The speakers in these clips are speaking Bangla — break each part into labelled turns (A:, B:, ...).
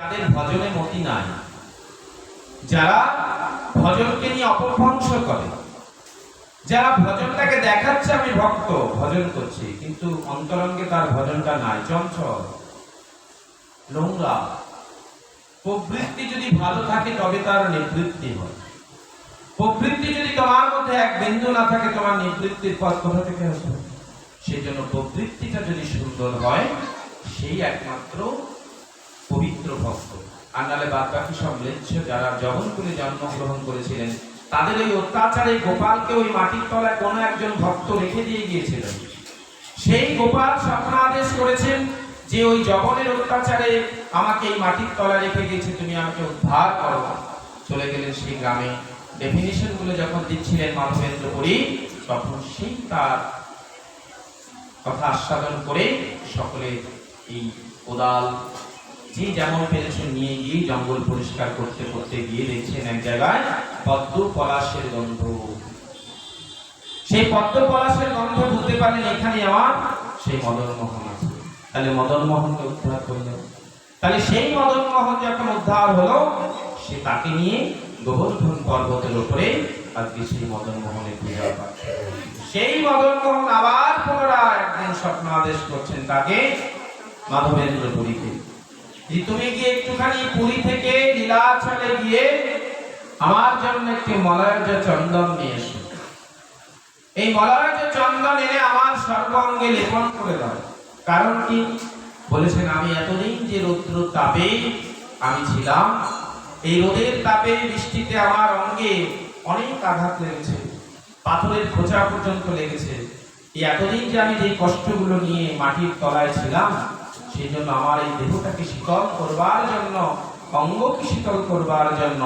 A: তাদের ভজনে মতি নাই। যারা ভজনকে নিয়ে অপভ্রংশ করে, যারা ভজনটাকে দেখাচ্ছে আমি ভক্ত, ভজন করছি, কিন্তু অন্তরঙ্গে তার ভজনটা নাই। চঞ্চল, নোংরা। প্রবৃত্তি যদি ভালো থাকে, তবে তার নিবৃত্তি হয়। প্রবৃত্তি যদি তোমার মধ্যে এক বিন্দু না থাকে, তোমার নিবৃত্তির পথ কোথা থেকে আসবে? সেই জন্য প্রবৃত্তিটা যদি সুন্দর হয়, সেই একমাত্র ভক্ত। আর বাদ বাকি সব যারা জন্মগ্রহণ করেছিলেন, তাদের ওই অত্যাচারে গোপালকে ওই মাটির তলায় কোনো একজন ভক্ত রেখে দিয়ে গিয়েছিলেন সেই গোপাল স্বপ্নাদেশ করেছেন যে ওই অত্যাচারে আমাকে এই মাটির তলায় রেখে গিয়েছে তুমি আমাকে উদ্ধার করো। চলে গেলেন সেই গ্রামে। যখন দিচ্ছিলেন মাধবেন্দ্র পুরী তখন সেই তার কথা আস্বাদন করে সকলে এই কোদাল যে যেমন নিয়ে গিয়ে জঙ্গল পরিষ্কার করতে করতে গিয়ে দেখছেন এক জায়গায় পদ্ম পলাশের গন্ধ। সেই পদ্ম পলাশের গন্ধ বুঝতে পারলেন এখানে আমার সেই মদন মোহন আছে। তাহলে মদন মোহনকে উদ্ধার তাহলে সেই মদন মোহন যখন উদ্ধার হলো, সে তাকে নিয়ে গোবর্ধন পর্বতের উপরে আজকে সেই মদন মোহনের পূজা পাঠ সেই মদন মোহন আবার পুনরায় একদিন স্বপ্ন আদেশ করছেন তাকে মাধবেন্দ্র পুরীকে যে তুমি গিয়ে একটুখানি পুরী থেকে লীলাচলে গিয়ে আমার জন্য একটি মলয়জ চন্দন নিয়ে এসো। এই মলয়জ চন্দন এনে আমার সর্বাঙ্গে লেপন করে দাও। কারণ কি? বলেছেন, আমি এতদিন যে রৌদ্র তাপে আমি ছিলাম, এই রোদের তাপে বৃষ্টিতে আমার অঙ্গে অনেক আঘাত লেগেছে, পাথরের খোঁচা পর্যন্ত লেগেছে। এই এতদিন যে আমি যে কষ্টগুলো নিয়ে মাটির তলায় ছিলাম সেই জন্য আমার এই দেহটাকে শীতল করবার জন্য, অঙ্গকে শীতল করবার জন্য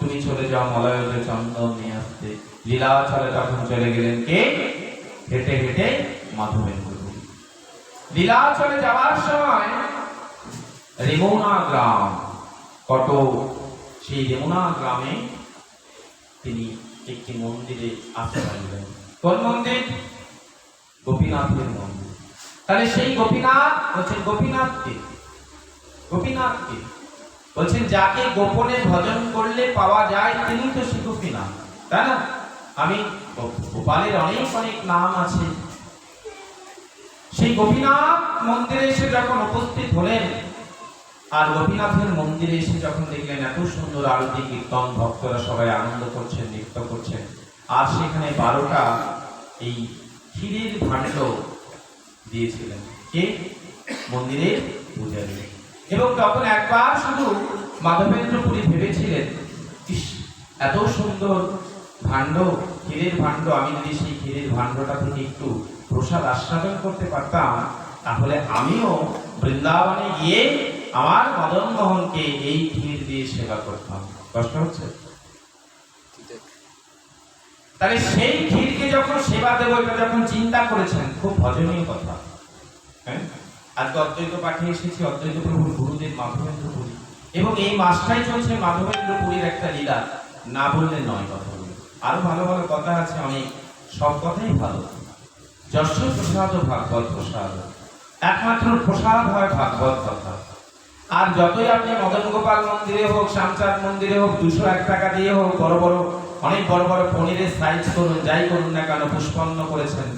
A: তুমি চলে যাও মলয়ের চন্দন নিয়ে আসতে। লীলাচলে তখন চলে গেলেন কে? হেঁটে হেঁটে মাধবেন্দ্র লীলাচলে যাওয়ার সময় রেমুনা গ্রাম, কত? সেই রেমুনা গ্রামে তিনি একটি মন্দিরে আশ্রয় নিলেন। কোন মন্দির? গোপীনাথের মন্দির। তাহলে সেই গোপীনাথ বলছেন, গোপীনাথকে গোপীনাথকে বলছেন, যাকে গোপনে ভজন করলে পাওয়া যায়, তিনি তো সে গোপীনাথ, তাই না? আমি গোপালের অনেক অনেক নাম আছে। সেই গোপীনাথ মন্দিরে এসে যখন উপস্থিত হলেন, আর গোপীনাথের মন্দিরে এসে যখন দেখলেন, এত সুন্দর আরতি, কীর্তন, ভক্তরা সবাই আনন্দ করছেন, নৃত্য করছেন, আর সেখানে বারোটা এই ক্ষীরের ভাণ্ড দিয়েছিলেন। কে? মন্দিরের পূজারী। এবং তখন একবার শুধু মাধবেন্দ্র পুরী ভেবেছিলেন এত সুন্দর ভাণ্ড, ক্ষীরের ভাণ্ড, আমি যদি সেই ক্ষীরের ভাণ্ডটা থেকে একটু প্রসাদ আস্বাদন করতে পারতাম, তাহলে আমিও বৃন্দাবনে গিয়ে আমার মদন মোহনকে এই ক্ষীর দিয়ে সেবা করতাম। কষ্ট হচ্ছে? তাহলে সেই ক্ষীরকে যখন সেবা দেবো, এটা যখন চিন্তা করেছেন, খুব ভজনীয় কথা। হ্যাঁ? আজকে অদ্বৈত পাঠে এসেছি, অদ্বৈত প্রভুর গুরুদেব মাধবেন্দ্র পুরী। এবং এই মাসটাই চলছে মাধবেন্দ্র পুরীর একটা লীলা। না বললে নয় কথা আরও ভালো ভালো কথা আছে, অনেক। সব কথাই ভালো। যশ প্রসাদ ও ভাগবত প্রসাদ। একমাত্র প্রসাদ হয় ভাগবত কথা। আর যতই আপনি মদন গোপাল মন্দিরে হোক, শ্যামচাঁদ মন্দিরে হোক, দুশো এক টাকা দিয়ে হোক, বড় বড় অনেক বড় বড় পনিরের সাইজ করুন, যাই করুন না কেন, পুষ্পন্ন করেছেন।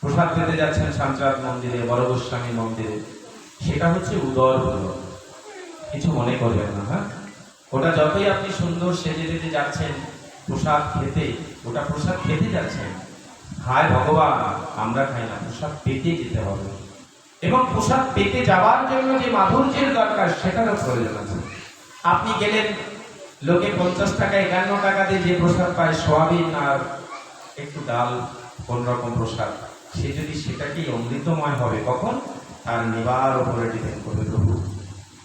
A: প্রসাদ পেতে যাচ্ছেন শ্যামচাঁদ মন্দিরে বড় গোস্বামী মন্দিরে। সেটা হচ্ছে উদর কিছু মনে করবেন না হ্যাঁ? ওটা যতই আপনি সুন্দর সেজে যেতে যাচ্ছেন, প্রসাদ খেতে, ওটা প্রসাদ খেতে যাচ্ছেন। হায় ভগবান, আমরা খাই না, প্রসাদ পেতে যেতে হবে। এবং প্রসাদ পেতে যাওয়ার জন্য যে মাধুর্যের দরকার, সেটারও প্রয়োজন আছে। আপনি গেলেন লোকে পঞ্চাশ টাকা, একান্ন টাকা দিয়ে যে প্রসাদ পায়, সোয়াবিন আর একটু ডাল, কোন রকম প্রসাদ, সে যদি সেটাকেই অমৃতময় হবে, কখন? তার নেবার উপরে ডিপেন্ড করবে প্রভু।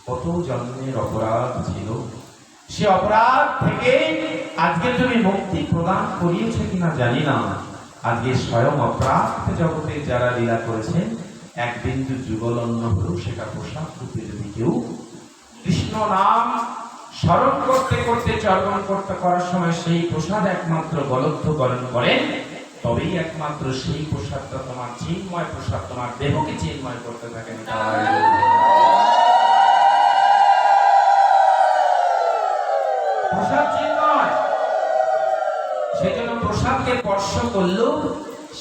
A: কত জন্মের অপরাধ ছিল। সে অপরাধ থেকে আজকে তুমি মুক্তি প্রদান করিয়েছে কিনা জানি না। আজকে স্বয়ং অপরাধ জগতে যারা লীলা করেছেন, এক বিন্দু যুগলন্ন হলেও সেটা প্রসাদ রূপে যদি কেউ কৃষ্ণ নাম স্মরণ করতে করতে চর্বণ করতে করার সময় সেই প্রসাদ একমাত্র বলদ্ধকরণ করেন তবেই একমাত্র সেই প্রসাদটা তোমার চিন্ময় প্রসাদ, তোমার দেহকে চিন্ময় করতে থাকেন প্রসাদ সেজন্য প্রসাদকে স্পর্শ করলেও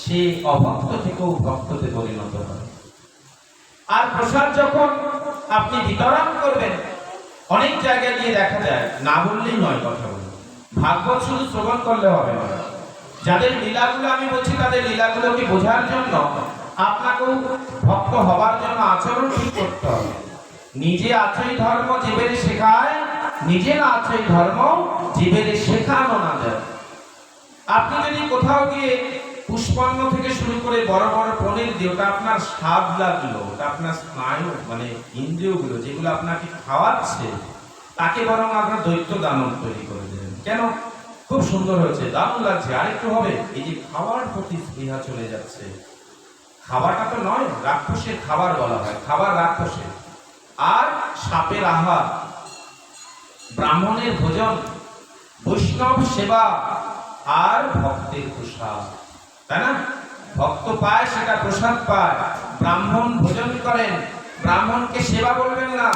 A: সে অভক্ত থেকেও ভক্ততে পরিণত হয়। আর প্রসাদ যখন আপনি বিতরণ করবেন অনেক জায়গায় গিয়ে দেখা যায়, না বললেই নয় কথা বলে। ভাগবত শুধু শ্রবণ করলে হবে না। যাদের লীলাগুলো আমি বলছি, তাদের লীলাগুলোকে বোঝার জন্য? আপনাকেও ভক্ত হবার জন্য আচরণ ঠিক করতে হবে। নিজে আছই ধর্ম জীবের শেখায়, নিজে না আছই ধর্ম জীবের শেখানো না যায়। আপনি যদি কোথাও গিয়ে পুষ্পান্ন থেকে শুরু করে বড় বড় পনির দিয়ে ওটা আপনার স্বাদ লাগল, ওটা আপনার স্নায়ু মানে ইন্দ্রিয়গুলো যেগুলো আপনাকে খাওয়াচ্ছে, তাকে বরং আপনার দৈত্য দানব তৈরি করে দেবেন। কেন? খুব সুন্দর হয়েছে, দারুণ লাগছে। আরেকটু হবে, এই যে খাওয়ার প্রতি স্পৃহা চলে যাচ্ছে। খাবারটা তো নয়, রাক্ষসের খাবার বলা হয়, খাবার রাক্ষসের। আর সাপের আহার, ব্রাহ্মণের ভোজন, বৈষ্ণব সেবা, আর ভক্তের প্রসাদ। তাই না? ভক্ত পায়, সেটা প্রসাদ পায়। ব্রাহ্মণ ভোজন করেন। ব্রাহ্মণকে সেবা বলবেন না।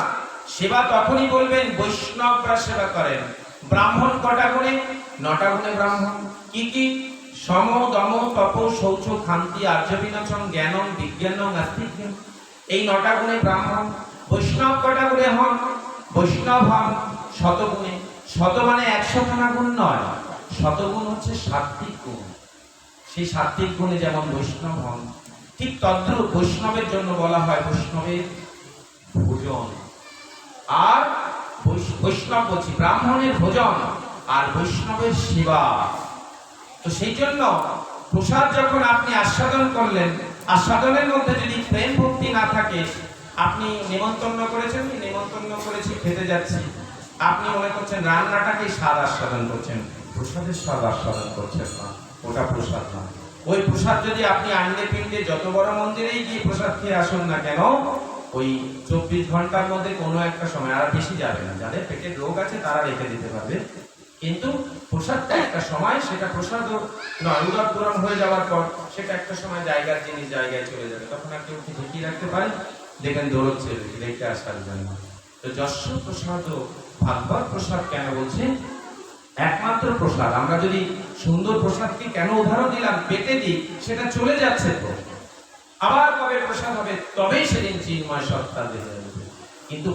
A: সেবা তখনই বলবেন বৈষ্ণবরা সেবা করেন। ব্রাহ্মণ কটা গুণে? নটা গুণে ব্রাহ্মণ। কি কি? সম, দম, তপ, শৌচ, খান্তি, আর্য বিনাশন জ্ঞানম, বিজ্ঞানম নাস্তিজ্ঞান এই নটা গুণে ব্রাহ্মণ। বৈষ্ণব কটা গুণে হন? বৈষ্ণব হন শতগুণে। শত মানে একশো খানা গুণ নয়। শতগুণ হচ্ছে সাত্বিক গুণ। সেই সাত্বিক গুণে যেমন বৈষ্ণব হন, ঠিক তদ্রুপ বৈষ্ণবের জন্য বলা হয় বৈষ্ণবের ভোজন। আর বৈষ্ণব বলছি ব্রাহ্মণের ভোজন আর বৈষ্ণবের সেবা। তো সেই জন্য প্রসাদ যখন আপনি আস্বাদন করলেন, আস্বাদনের মধ্যে যদি প্রেম ভক্তি না থাকে, আপনি নিমন্ত্রণ করেছেন নিমন্ত্রণ করেছি, খেতে যাচ্ছি। আপনি মনে করছেন রান্নাটাকে স্বাদ আস্বাদন করছেন। প্রসাদের স্বাদ আস্বাদন করছেন না। ওটা প্রসাদ না। ওই প্রসাদ যদি আপনি আন্ডে পিণ্ডে যত বড় মন্দিরেই গিয়ে প্রসাদ খেয়ে আসুন না কেন, ওই চব্বিশ ঘণ্টার মধ্যে কোনো একটা সময়, আর বেশি যাবে না। যাদের পেটের রোগ আছে, তারা রেখে দিতে পারবে। কিন্তু প্রসাদটা একটা সময়, সেটা প্রসাদও নয় পূরণ হয়ে যাওয়ার পর, সেটা একটা সময় জায়গার জিনিস জায়গায় চলে যাবে। তখন আর কেউ ঢেকিয়ে রাখতে পারে দেখেন দৌড়চ্ছে রেখে আসার জন্য। তো যশ প্রসাদ ভাগবত প্রসাদ কেন বলছে একমাত্র প্রসাদ। আমরা যদি সুন্দর প্রসাদকে কেন উদাহরণ দিলাম, পেতে দিই, সেটা চলে যাচ্ছে তো। আবার কবে প্রসাদ হবে, তবেই সেদিন চিন্ময় সত্তা কিন্তু